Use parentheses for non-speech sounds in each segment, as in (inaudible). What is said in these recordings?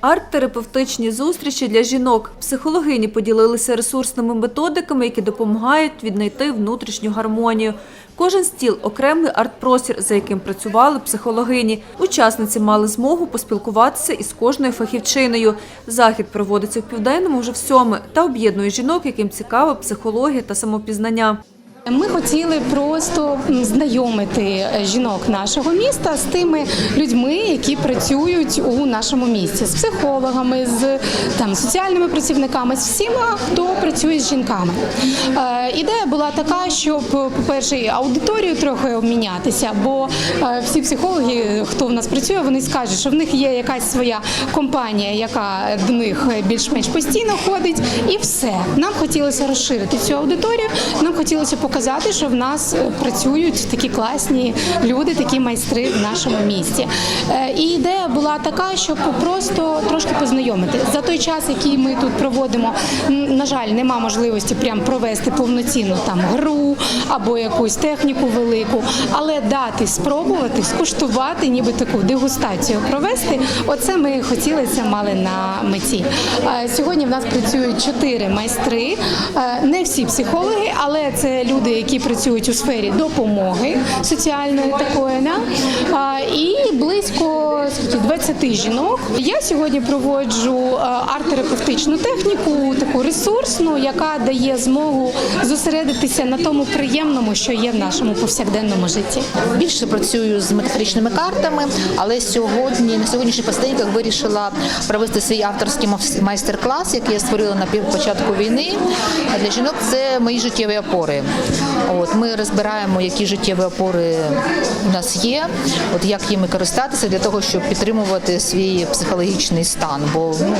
Арт-терапевтичні зустрічі для жінок. Психологині поділилися ресурсними методиками, які допомагають віднайти внутрішню гармонію. Кожен стіл окремий арт-простір, за яким працювали психологині. Учасниці мали змогу поспілкуватися із кожною фахівчиною. Захід проводиться в південному вже в сьоме та об'єднує жінок, яким цікава психологія та самопізнання. Ми хотіли просто знайомити жінок нашого міста з тими людьми, які працюють у нашому місті, з психологами, з там соціальними працівниками, з всіма, хто працює з жінками. Е, ідея була така, щоб, по-перше, аудиторію трохи обмінятися, бо е, всі психологи, хто в нас працює, вони скажуть, що в них є якась своя компанія, яка до них більш-менш постійно ходить, і все. Нам хотілося розширити цю аудиторію. Нам хотілося показати, що в нас е, працюють такі класні люди, такі майстри в нашому місті. Е, І ідея була така, щоб просто трошки познайомити за той час, який ми тут проводимо. На жаль, нема можливості прям провести повноцінну там гру або якусь техніку велику, але дати спробувати, скуштувати, ніби таку дегустацію провести. Оце ми хотілося мали на меті. Е, Сьогодні в нас працюють чотири майстри, не всі психологи, але це люди, які працюють у сфері допомоги соціальної такої. Да? І близько скільки, 20 жінок. Я сьогодні проводжу арт-терапевтичну техніку, таку ресурсну, яка дає змогу зосередитися на тому приємному, що є в нашому повсякденному житті. Більше працюю з метафоричними картами, але сьогодні на сьогоднішніх постійках вирішила провести свій авторський майстер-клас, який я створила на початку війни. Для жінок це мої життєві опори. От ми розбираємо, які життєві опори у нас є, от як їми користатися для того, щоб підтримувати свій психологічний стан. Бо ну,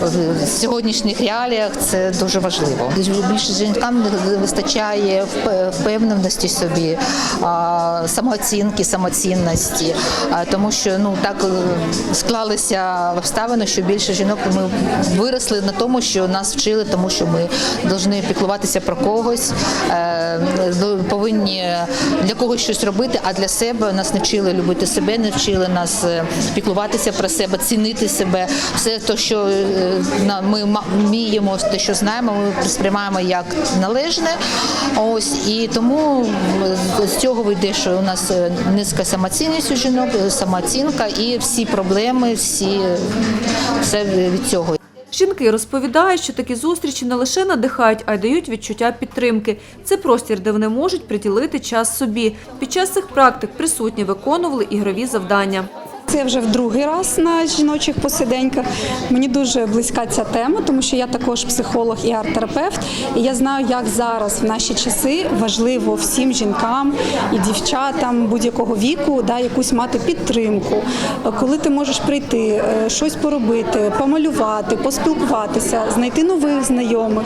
в сьогоднішніх реаліях це дуже важливо. Більше жінкам вистачає вп- впевненості собі, самооцінки, самоцінності, тому що ну так е, склалися обставини, що більше жінок ми виросли на тому, що нас вчили, тому що ми повинні піклуватися про когось, е, повинні для когось щось робити, а для себе нас не вчили любити себе, не вчили нас е, піклуватися про себе, цінити себе. Все те, що е, ми вміємо, те, що знаємо, ми сприймаємо як належне. Ось і тому е, з цього вийде, що у нас е, низька самоцінність у жінок, е, самооцінка і всі проблеми, всі все від цього. Жінки розповідають, що такі зустрічі не лише надихають, а й дають відчуття підтримки. Це простір, де вони можуть приділити час собі. Під час цих практик присутні виконували ігрові завдання. Це вже в другий раз на жіночих посиденьках. Мені дуже близька ця тема, тому що я також психолог і арт-терапевт. І я знаю, як зараз в наші часи важливо всім жінкам і дівчатам будь-якого віку да, якусь мати підтримку. Коли ти можеш прийти, е, щось поробити, помалювати, поспілкуватися, знайти нових знайомих.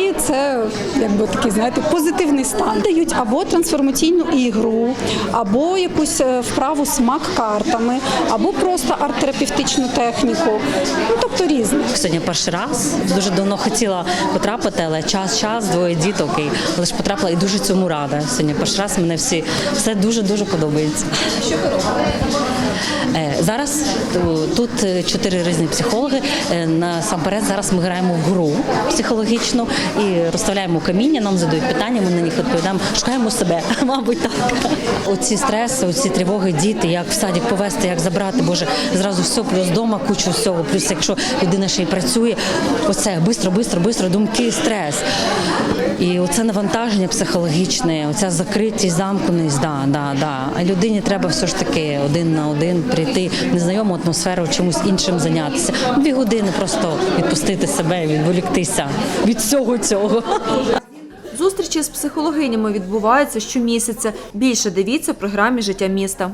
І це якби такий, знаєте, позитивний стан. Дають або трансформаційну ігру, або якусь е, вправу смак картами, або просто арт-терапевтичну техніку. Ну тобто різне. Сьогодні перший раз дуже давно хотіла потрапити, але час, час, двоє діток і ж потрапила і дуже цьому рада. Сьогодні перший раз мене всі все дуже дуже подобається. Що ви робите? Зараз е, тут е, чотири різні психологи. Е, Насамперед зараз ми граємо в гру психологічну і розставляємо каміння, нам задають питання, ми на них відповідаємо, шукаємо себе, (laughs) мабуть, так. Оці стреси, оці тривоги, діти, як в садик повести, як забрати, боже, зразу все, плюс вдома кучу всього. Плюс, якщо людина ще й працює, оце бистро, бистро, бистро, думки, стрес. І оце навантаження психологічне, оця закритість, замкненість, да, да, да. А людині треба все ж таки один на один прийти в незнайому атмосферу, чомусь іншим зайнятися. Дві години просто відпустити себе, відволіктися від всього цього. Зустрічі з психологинями відбуваються щомісяця. Більше дивіться в програмі Життя міста.